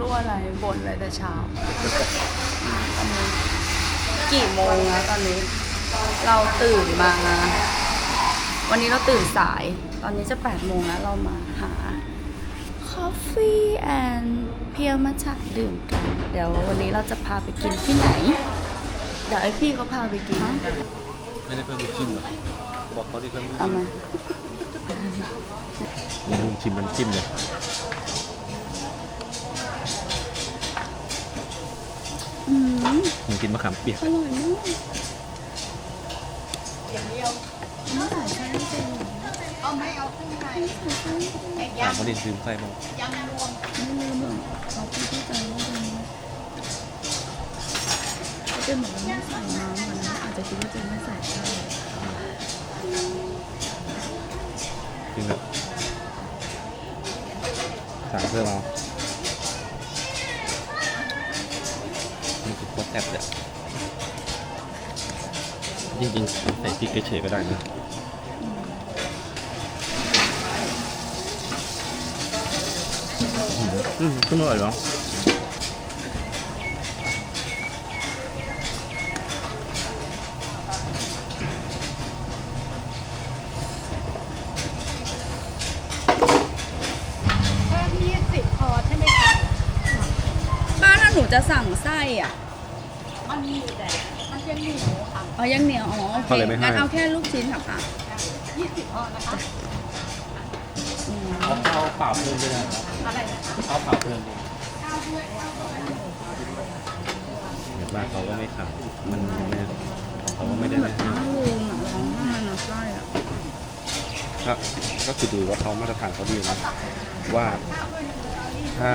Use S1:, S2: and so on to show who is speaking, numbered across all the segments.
S1: รู้อะไรบ่นอะไรแต่เช้าตอนนี้กี่โมงแล้วตอนนี้ เราตื่นมา วันนี้เราตื่นสาย ตอนนี้จะ 8 โมงแล้วเรามาหา Coffee and เพียวมาชะดื่มกัน เดี๋ยววันนี้เราจะพาไปกินที่ไหน เดี๋ยวไอพี่เขาพาไปกิน
S2: ไม่ได้เพิ่มลูกจิ้มหรอบอกเขาที่เพิ่มลูก
S1: เอา
S2: จิ้ม
S1: มา
S2: ลุงชิมน้ำจิ้มเลย
S1: อืม
S2: มึงกินมะขามเปียก
S1: อร่อยมากไม่ใส่ไส้จริง
S2: ถามเขาดิซื้อไส้บ้าง
S1: ไม่ลืมหรอกเขาพูดเข้าใจว่าเป็นเขาเป็นบอกว่าไม่ใส่น้ำวันนั้นอาจจะคิดว่าเจะไม่ใส่ไส้
S2: จริงแบบสั่งเพิ่มเอา ซ่บเลยจริงๆใส่พริกเฉยๆก็ได้นะอืมขึ้นอร่อยเหรอ
S3: เพิ่มยี่สิบพอใช่ไหมคะ
S1: ป้าถ้าหนูจะสั่งไส้อะ
S3: มันมีอยู่แต่มันยังเหนียวค่ะ
S1: เอายัง เหนียวอ๋อโอเค
S2: เขาเลยไม่ให้
S1: งั้นเอาแค่ลูกชิ้นค่ะป้า
S3: ยี่สิบพอนะคะ
S1: อืม
S2: เขาเอาเปล่าเพิ่มด้วยนะ
S3: อะไรนะคะ
S2: เอาเปล่าเพิ่ม
S3: ข้าวด้วยข้าวด้วย
S2: เดี๋ยวบ้านเขาก็ไม่ขายมันไม่เขาก็ไม่ได้
S1: แบ
S2: นะ
S1: บน้าลุงอะร้องไห้นะไส้อะ
S2: ก็ก็คือดูว่าเขามาตรฐานเขาดีนะว่าถ้า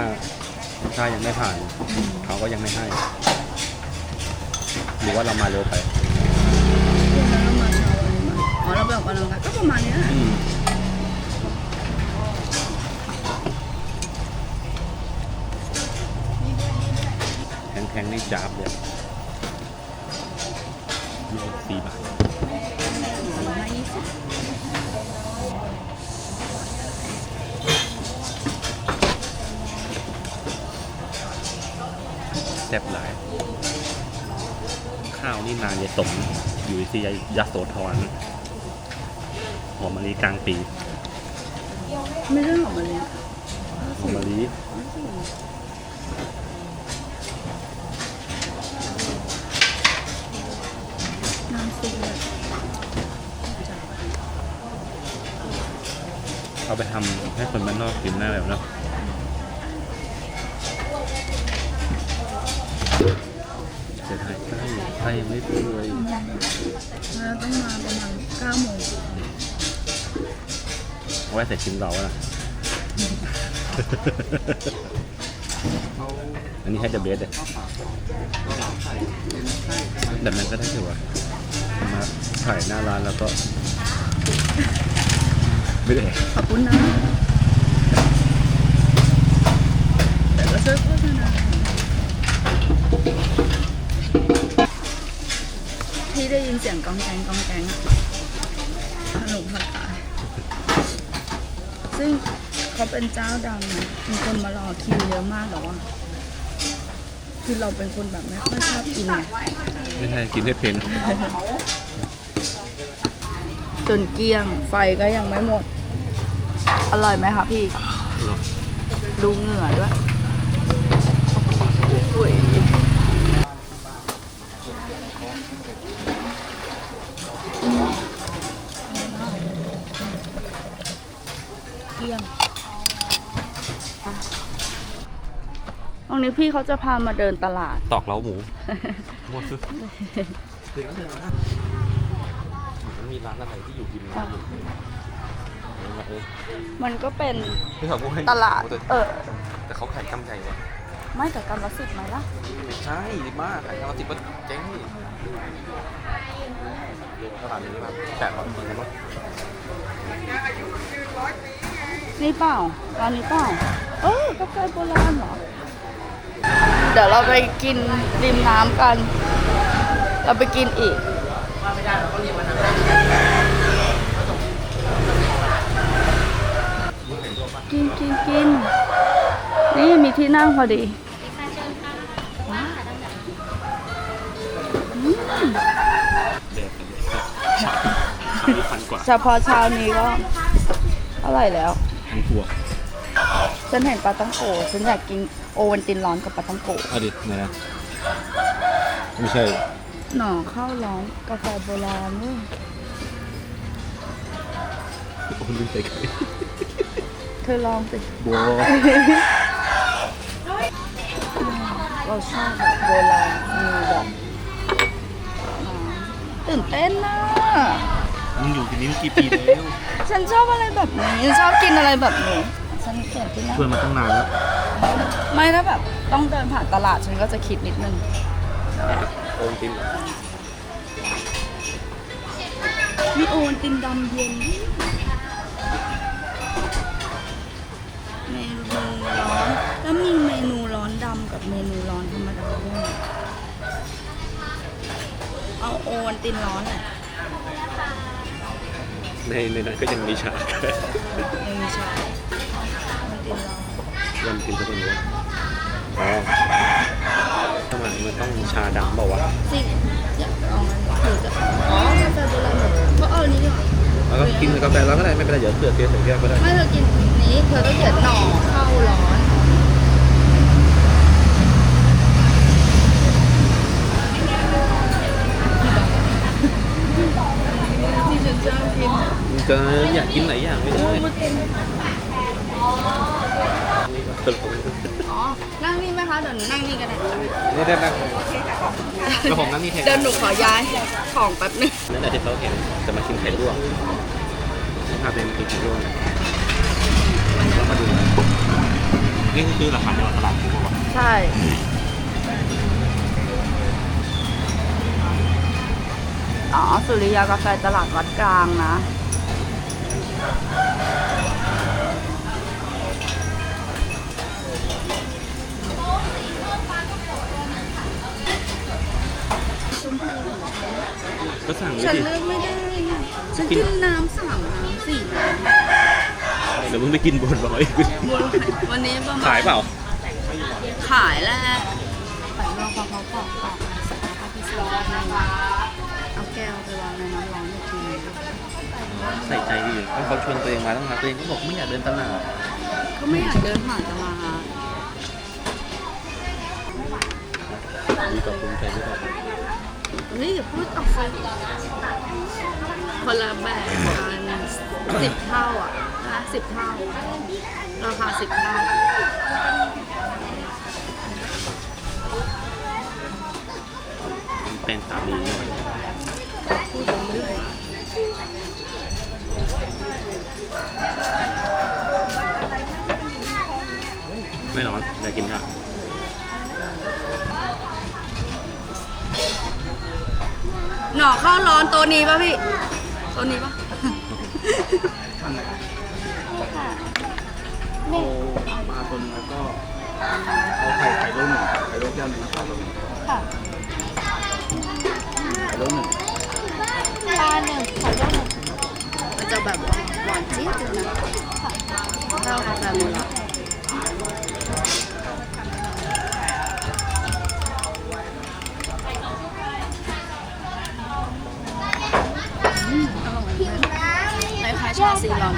S2: ถ้ายังไม่ผ่านเขาก็ยังไม่ให้ หรือว่าเรามาเร็วไป
S1: เราไปออกกำลังกายก็ประมาณเนี้ยแหละ
S2: อืมแพงๆนี่จับเลยยี่สิบสี่บาท
S1: สี่ห้ายี่สิบ
S2: แซ่บหลาย ข้าวนี่นานยายสมอยู่ที่ยาโสธรห อมมะลิกลางปี
S1: ไม่ใช่หอมมะลิ
S2: หอมมะลิ
S1: น้ำซุปเลย
S2: เอาไปทำให้คนบ้านนอกกินได้แบบเนาะเสียดายไส้ไส้ยังไม่เปื่อย
S1: แล้วต้องมาประมาณเก้าโมง
S2: ไว้ใส่ชิมเราอะนะอันนี้ให้เดอะเบสเลยแบบนั้นก็ได้ถือว่ามาถ่ายหน้าร้านแล้วก็ ไม่ได้
S1: ขอบคุณนะ แต่ก็ช่วยโฆษณาที่ได้ยินเสียงกองแกงกองแกงอะขนมผักกาด ซึ่งเขาเป็นเจ้าดังนะมีคนมารอคิวเยอะมากแต่ว่าคือเราเป็นคนแบบไม่ค่อยชอบกินไง
S2: ไม่ใช่กินให้เพน
S1: จนเกลี้ยงไฟก็ยังไม่หมด อร่อยไหมคะพี่ ดูเหงื่อด้วยอุ้ยเกลี้ยงอะตรง นี้พี่เขาจะพามาเดินตลาด
S2: ตอกเล้าหมูมั่วซึมันมีร้านอะไรที่อยู่ริมน้ำอยู่เออ
S1: มันก็เป็น
S2: ที่เขาพูดให้
S1: ตลาด
S2: แต่
S1: เออ
S2: แต่เขาขายกำไรวะ
S1: ไม่แต่กำละสิบไหมล่ะ
S2: ไม่ใช่มากขายกำลังติดมันเจ๊งนี่ตลาดนี้แบบแปดร้อยปีนะมั้ง
S1: นี่เปล่าร้านนี้เปล่า เออกาแฟโบราณเหรอ เดี๋ยวเราไปกินริมน้ำกัน เราไปกินอีกกินกินกินนี่มีที่นั่งพอดี
S2: เด็กชามพันกว่า
S1: เฉพาะเช้านี้ก็เท่าไหร่แล้ว
S2: พันตัว
S1: ฉันเห็นปลาต้องโกฉันอยากกิน โอวันตินร้อนกับปลาต้องโก
S2: เอาดิไหนนะไม่ใช่
S1: หน่อข้าวร้อนกาแฟโบราณเว้ย
S2: โอ้ลืมใส่ไข่
S1: เธอลองสิ
S2: โบ
S1: เราชอบแบบโบราณมีแบบอ่าตื่นเต้นนะ
S2: มึงอยู่ที่นี่มากี่ปีแล้ว
S1: ฉันชอบอะไรแบบนี้ชอบกินอะไรแบบนี้ฉันเปลี่ยนที่นั่ง
S2: ชวนมาตั้งนานแล้ว
S1: ไม่ถ้าแบบต้องเดินผ่านตลาดฉันก็จะคิดนิดนึง
S2: โอนติมเหรอ
S1: มีโอวันตินดำเย็นเมนูร้อนแล้วมีเมนูร้อนดำกับเมนูร้อนธรรมดาด้วยเอาโอวันตินร้อนแหละ
S2: ในในนั้นก็ยังมีชา
S1: ยังมีชาโอวันตินร้อน
S2: วันติมจะเป็นว่าอ๋อสมัยมันต้องชาดำเปล่าวะ
S1: สิอยากลองอันนี้หรือจะอ๋อกาแฟโบราณก็เอาอันนี้ดีกว่า
S2: แล้วก็กินกับกาแฟแล้วก็ได้ไม่เป็นไรเดี๋ยวเสือเทใส่แก้วก็ได้
S1: ไม่เธอกินนี้เธอต้องเขียนหน่อข้าวร้อนที่ฉันชอบกิน
S2: จะอยากกินไหนอย่างไม่ได้
S1: มากิน
S2: ตลก
S1: อ๋อ นั่งนี่ไหมคะเดี๋ยวหนูนั่งนี่ก็ได้
S2: นี่ได้นั่งกระผมนั่งนี่แทน
S1: เดี๋ยวหนูขอย้ายของแป๊บนึง
S2: นั่นแหละที่เขาเห็นจะมากินไข่ลวกภาพเป็นกินไข่ลวกแล้วมาดูนี่คือราคาในตลาดถูกป่าวะ
S1: ใช่อ๋อ สุริยากาแฟตลาดวัดกลางนะ
S2: ก็สั่งไว้
S1: ฉัน
S2: ดิ
S1: เลือกไม่ได้ไงฉันกินน้ำสามน้ำสี่น้
S2: เดี๋ยวมึงไปกินบนร้อยำ
S1: วันนี้ประมาณ
S2: ขายเปล่า
S1: ขายแล้วแต่เราพอเขาปอกปอกเสร็จแล้วก็พิซซ่าเอาแก้วไปวางในน้ำร้อนอีกทีนึง
S2: ใส่ใจดิถ้าเขาชวนตัวเองมาต้องมาตัวเองก็บอกไม่อยากเดินตลาด
S1: เขาไม่อยากเดินผ่านตลาด
S2: ดีกว่าภูมิใจไม่กว่า
S1: เฮ้ยอย่าพูดออกไปคนละแบบกันสิบเท่าอะนะสิบเท่าราคาสิบเท่า
S2: เป็นสามีเนี่ย
S1: พูดไปเรื่อย
S2: ไม่ร้อนอยากกินค่ะ
S1: หน่อข้าวร้อนโตัวนี้ป่ะพี่โตัวนี้ป่ะ
S4: เอาปลาตัวนึงแล้วก็เอาไข่ไข่โลหนึ่งไข่โลแก้วหนึ่งไข่โลหนึ่ง
S1: ค่ะ
S4: ไข่โลหนึ่ง
S1: ปลาหนึ่งขอโทษหนึ่งมันจะแบบหวานจี๊ดเลยนะข้าวกาแฟโบราณอืมอร่อยมากคล้ายๆชาซีรอน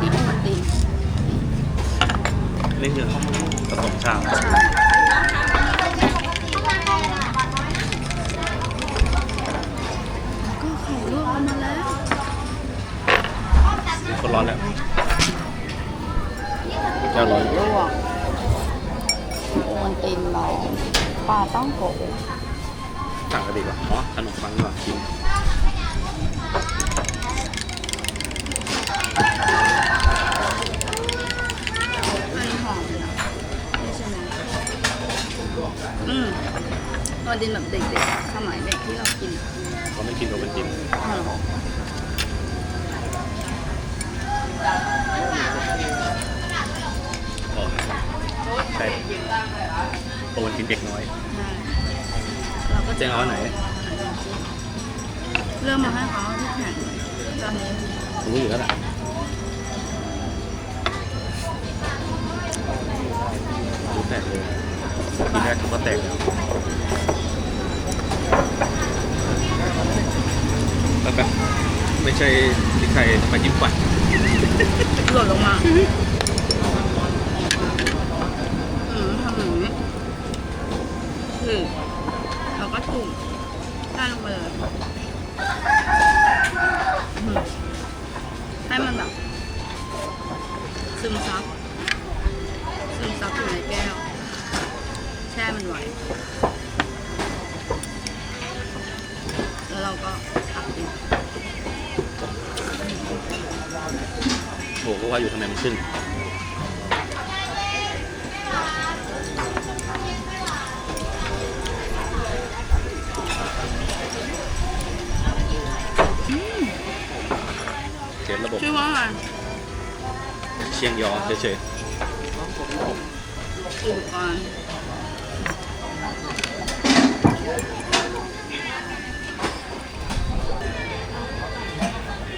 S1: นี่เป็นมันตีน
S2: นี่คือผสมชา
S1: ก็ไข่ลวกเอามาแล้ว
S2: คนร้อนแล้วแก้วร้อน
S1: ลวกโอนตีนเราปลาต้องโกะ
S2: สั่งกันดีกว่าอ๋อขนมปังดีกว่ากิน
S1: อันนี้หอมเลยนะนี่ใช่ไหมอืม ตอน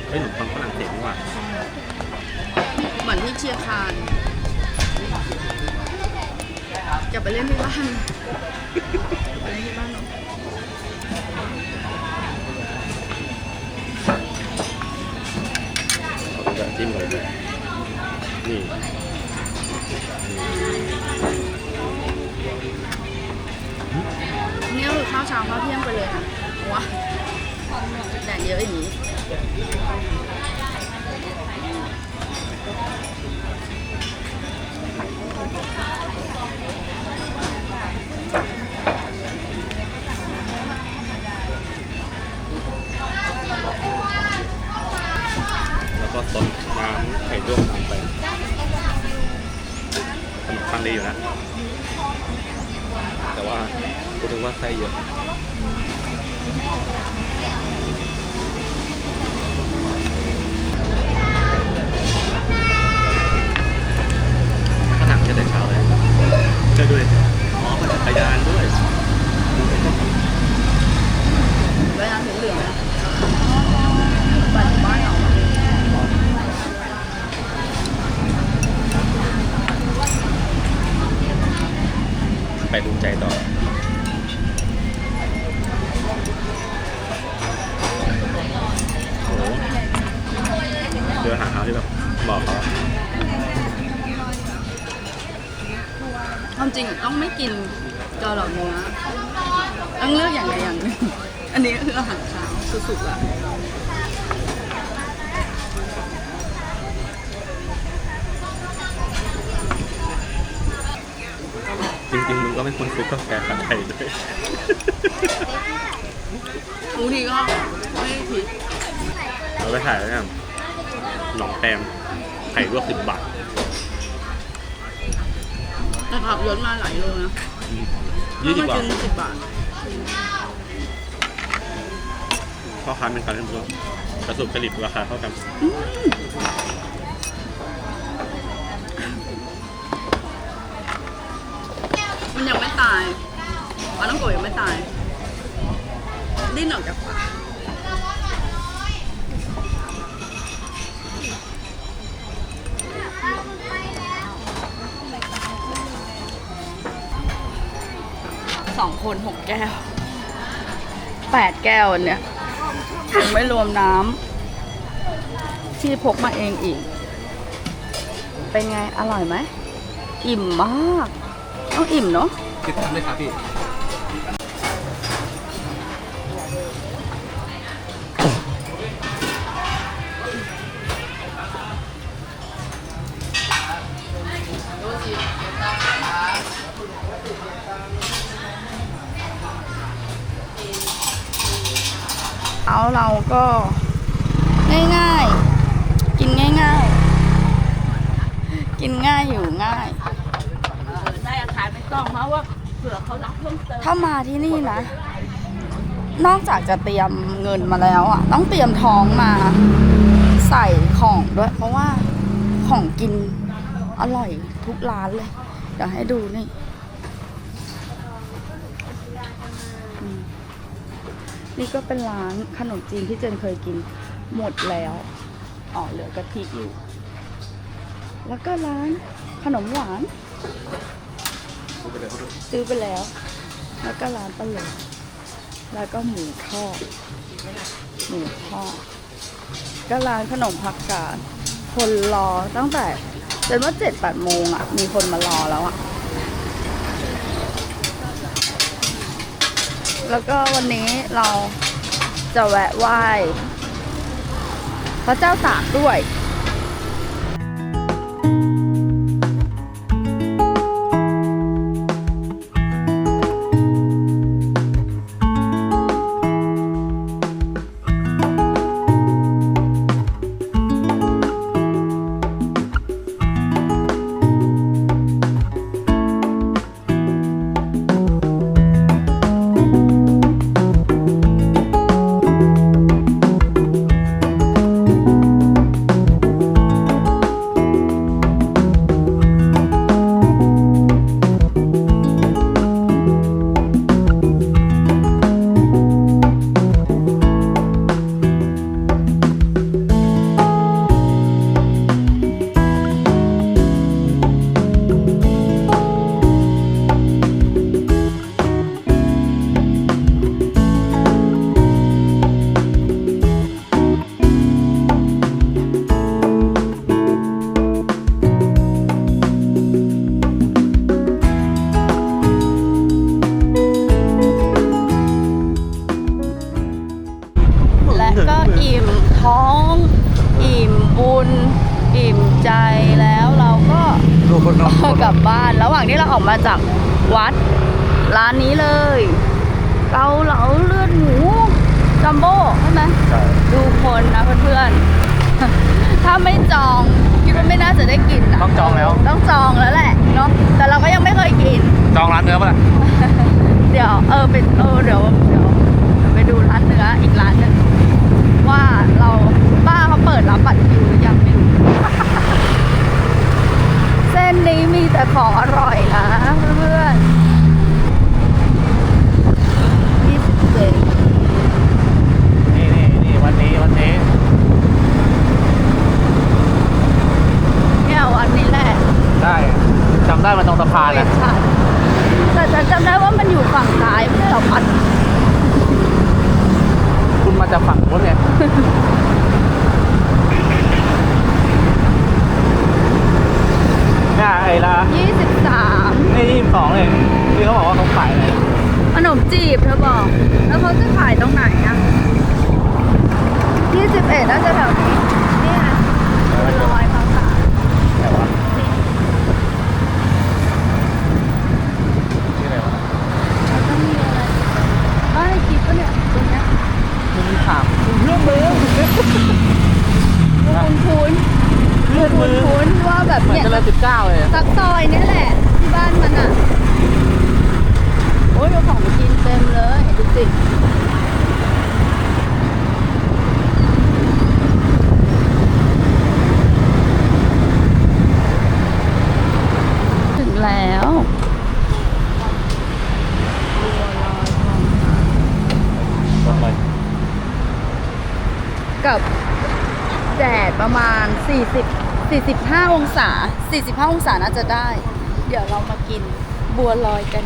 S1: เฮ้
S2: ยหนุ่มฟังฝรั่งเศสนี่หว่า
S1: เหมือนที่เชียร์คานจะไปเล่นที่บ้านไปเล่นที่บ้านเนอะ
S2: เขาจะจิ้มเลยดูนี่
S1: นี่ก็คือข้าวเช้าข้าวเที่ยงไปเลยนะว้าแดดเยอะอย่างนี้
S2: แล้วก็ต้นน้ำไข่ด้วงตามไปขนมปังดีอยู่นะ แต่ว่าพูดถึงว่าไส้เยอะ ใช่ด้วยอ๋อมันจักรยานด้วย
S1: เวลาสีเหลืองนะบ้านบ้านเราอะ
S2: ไปดูใจต่อโอ้โหเดินหาเอาที่แบบบอกเขา
S1: ความจริงต้องไม่กินจอหลอดเนื้อต้องเลือกอย่างใดอย่างหนึ่งอันนี้ก็คืออาหารเช้าสุดๆอะ
S2: จริงๆมึงก็ไม่ควรซื้อกาแฟขัดไทยด้วย
S1: บางทีก็ไม่ได้คิด
S2: เราไปถ่ายแล้วเนี่ยหนองแปมไข่ลวกสิบบาท
S1: แต่ขับรถมาหลายโลนะ
S2: ยี่สิบ
S1: แล้ว
S2: บา
S1: มา
S2: ท
S1: กินสิบบาท
S2: พ่อค้าเป็นการเล่นตัวกระสุนผลิตราคาเท่ากัน
S1: มันยังไม่ตายปลาต้องโกะยังไม่ตาย ดิ้นออกจากปาก คนหกแก้วแปดแก้วอันเนี่ยยังไม่รวมน้ำที่พกมาเองอีก เป็นไงอร่อยไหม อิ่มมาก ต้องอิ่มเนาะ
S4: คิดทำได้ครับพี่
S1: กล่อง
S3: มาว่าเผื่อเขารับเพิ่มเติม
S1: ถ้ามาที่นี่นะ นอกจากจะเตรียมเงินมาแล้วอะ ต้องเตรียมท้องมาใส่ของด้วย เพราะว่าของกินอร่อยทุกร้านเลย เดี๋ยวให้ดูนี่นี่ก็เป็นร้านขนมจีนที่เจนเคยกินหมดแล้ว อ๋อเหลือกะทิอยู่ แล้วก็ร้านขนมหวาน ซื้อไปแล้ว แล้วก็ร้านปลาหลงแล้วก็หมูทอดหมูทอดก็ร้านขนมผักกาดคนรอตั้งแต่จนว่าเจ็ดแปดโมงอะ มีคนมารอแล้วอะ แล้วก็วันนี้เราจะแวะไหว้พระเจ้าสา
S4: ก
S1: ด้วย 45 องศา 45 องศาน่าจะได้ เดี๋ยวเรามากินบัวลอยกัน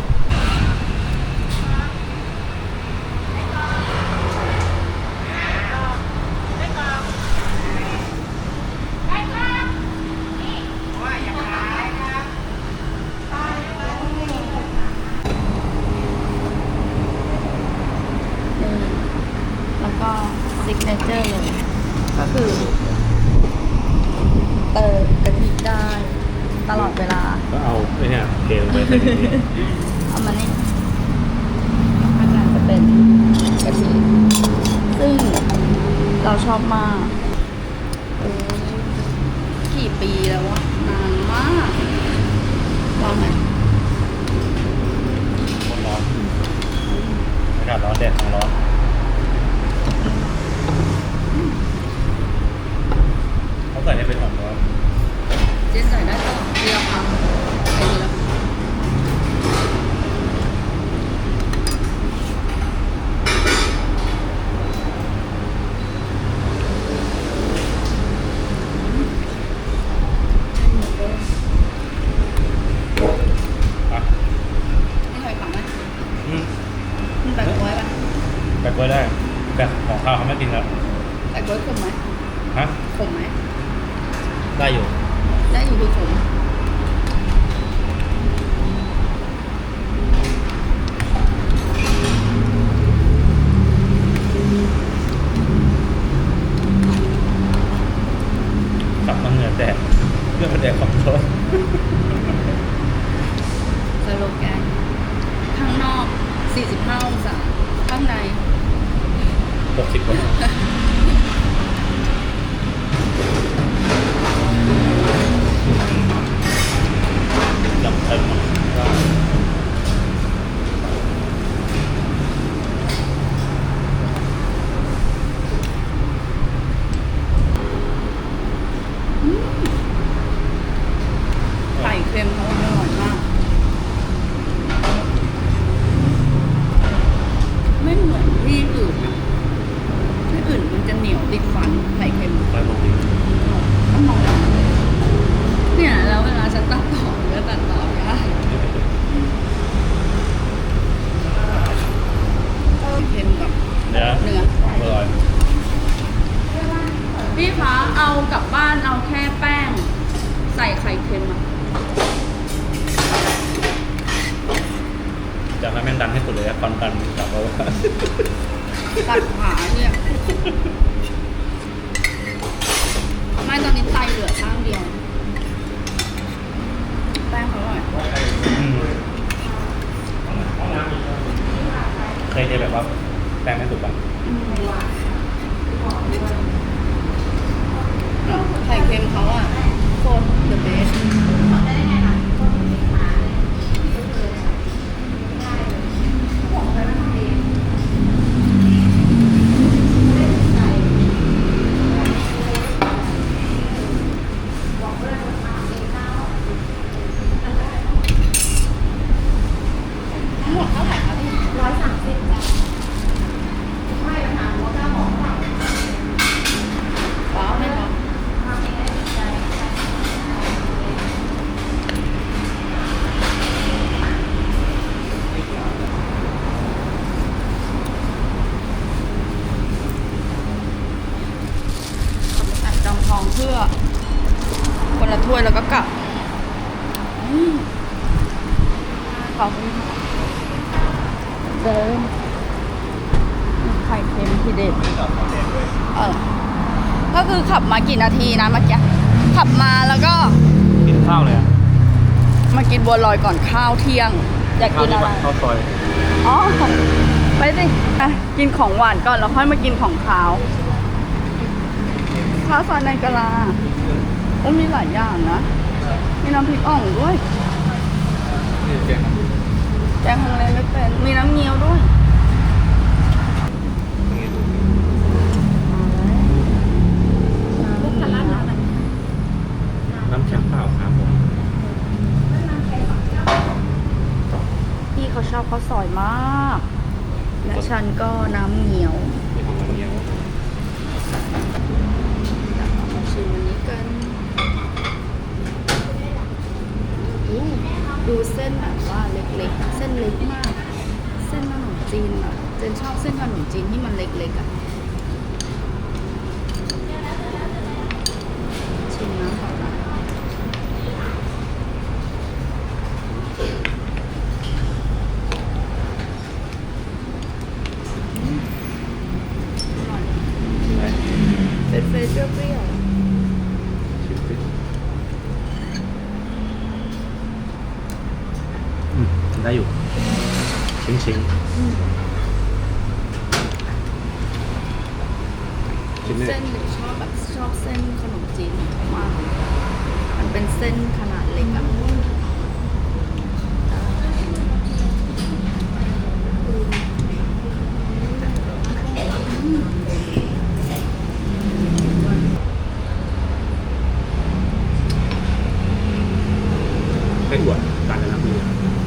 S1: ห
S2: กสิบ
S1: คน
S2: จำเต็มว่า
S1: ไข่เค็มเขาอร่อยมาก ไม่เหมือนที่อื่นนะที่อื่นมันจะเหนียวติดฟันไข่เค็ม
S2: ไปลงดี
S1: ก็มองว่าเนี่ยแล้วเวลาฉันตัดต่อก็ตัดต่อยากเค็มกับ
S2: เนื้อ
S1: เนื้อ
S2: อร่อย
S1: พี่คะเอากลับบ้านเอาแค่แป้ง ใส่ไข่เค็มอะ
S2: จะให้แม่งดันให้สุดเลยอะคอนดันกลับมาว่า
S1: ตัดขาเนี่ยไม่ตอนนี้ไตเหลือข้างเดียว แป้งเขาอร่อย
S2: อืมเคยเจอแบบว่า แป้งไม่สุกป่ะ
S1: ไข่เค็มเขาอะโคตรเดอะเบสทั้งหมดเท่าไหร่คะพี่ร้อยสามสิบจ้ะไม่ปัญหาหัวก้าหมอว้าวไม่พอ อัดจองทองเพื่อ คนละถ้วยแล้วก็กลับอืมขอบคุณค่ะเดินไข่เค็มทีเด็ดเออ ก็คือขับมากี่นาทีนะเมื่อกี้ ขับมาแล้วก็
S2: กินข้าวเลยอะ
S1: มากิน บัวลอยก่อนข้าวเที่ยง อยาก
S2: ข้าว
S1: กิน
S2: ที่
S1: อะไร
S2: แบบข้าวซอย
S1: อ๋อไปสิอะกินของหวานก่อนแล้วค่อยมากินของขาวข้าวซอยในกะลาโอ้มีหลายอย่างนะ มีน้ำพริกอ่องด้วย
S2: นี่เจ๊ง
S1: แกงฮังเลไม่เป็น มีน้ำเงี้ยวด้วย
S2: น้ำแข็งเปล่าครับผม
S1: พี่ เขาชอบข้าวซอยมาก และฉันก็น้ำเงี้ยว
S2: มีของน้ำเงี้ยว
S1: เอามาชิมอันนี้กันอู้ดูเส้นแบบว่าเล็กๆ เส้นเล็กมาก เส้นขนมจีนแบบเจนชอบเส้นขนมจีนที่มันเล็กๆอะ ชิมน้ำก่อนนะอร่อย
S2: ไหน
S1: เฟรชๆเปรี้ยวๆ
S2: ชิมสิอืมได้อยู่ ชิงชิงชิมได้
S1: เส้นหรือชอบแบบชอบเส้นขนมจีนของเขามาก มันเป็นเส้นขนาดเล็กอะ
S2: ให้อวด การแนะนำมือ
S1: อืมอร่อ